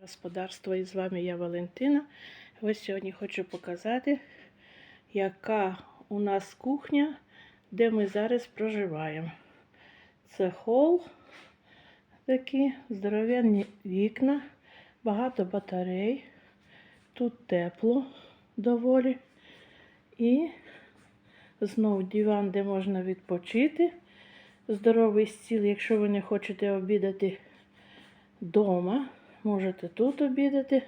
Господарство і з вами я Валентина. Ось сьогодні хочу показати, яка у нас кухня, де ми зараз проживаємо. Це хол, такі здоровенні вікна, багато батарей. Тут тепло доволі. І знов диван, де можна відпочити. Здоровий стіл, якщо ви не хочете обідати вдома. Можете тут обідати.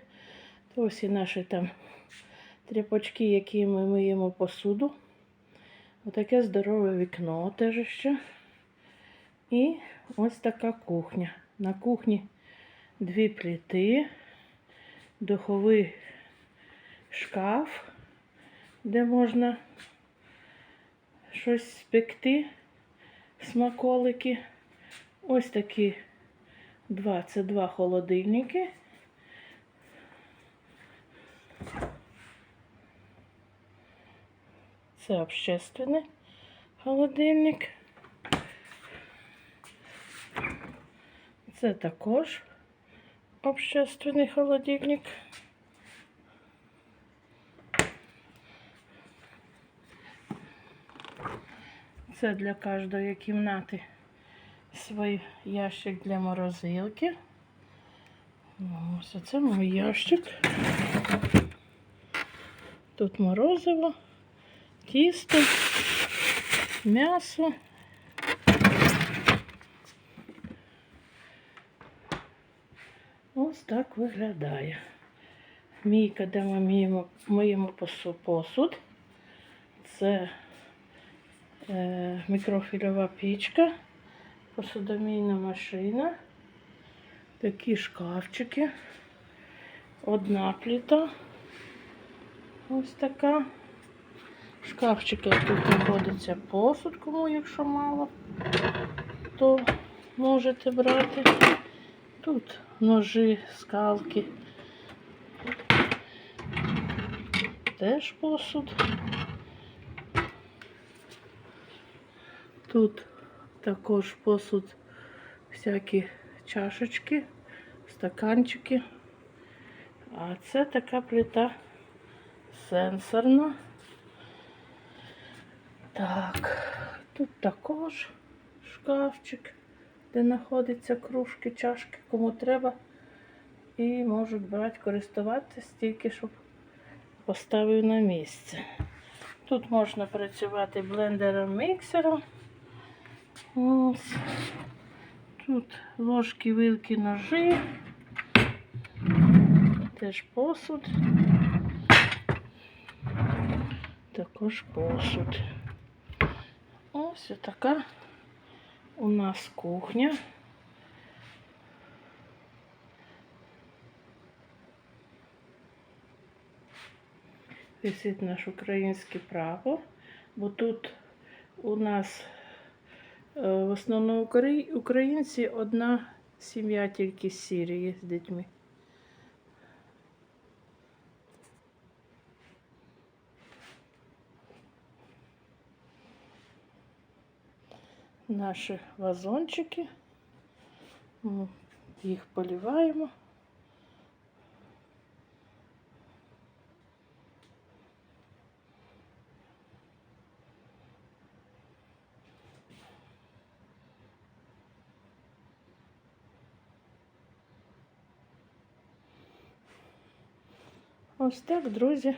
То ось і наші там тряпочки, які ми миємо посуду. Отаке здорове вікно теж ще. І ось така кухня. На кухні дві плити, духовий шкаф, де можна щось спекти, смаколики. Ось такі Два це два холодильники. Це общественний холодильник. Це також общественний холодильник. Це для кожної кімнати свій ящик для морозилки. Ось це мій ящик. Тут морозиво, тісто, м'ясо. Ось так виглядає. Мійка, де ми миємо, миємо посуд. Це е, мікрофільова пічка посудомійна машина, такі шкафчики, одна плита. Ось така. Шкафчики тут знаходиться посуд, кому якщо мало, то можете брати. Тут ножи, скалки. Теж посуд. Тут також посуд, всякі чашечки, стаканчики. А це така плита сенсорна. Так, тут також шкафчик, де знаходяться кружки, чашки, кому треба. І можуть брати, користуватися тільки, щоб поставив на місце. Тут можна працювати блендером, міксером. Ось. Тут ложки, вилки, ножи. Теж посуд. Також посуд. Ось така у нас кухня. Висить наш український прапор, бо тут у нас В основному українці одна сім'я тільки з Сирії з дітьми. Наші вазончики. Їх поливаємо. Ось так, друзі,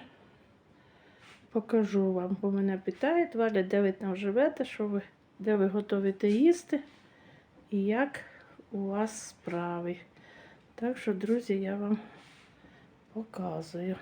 покажу вам, бо мене питають, Валя, де ви там живете, що ви, де ви готовите їсти і як у вас справи. Так що, друзі, я вам показую.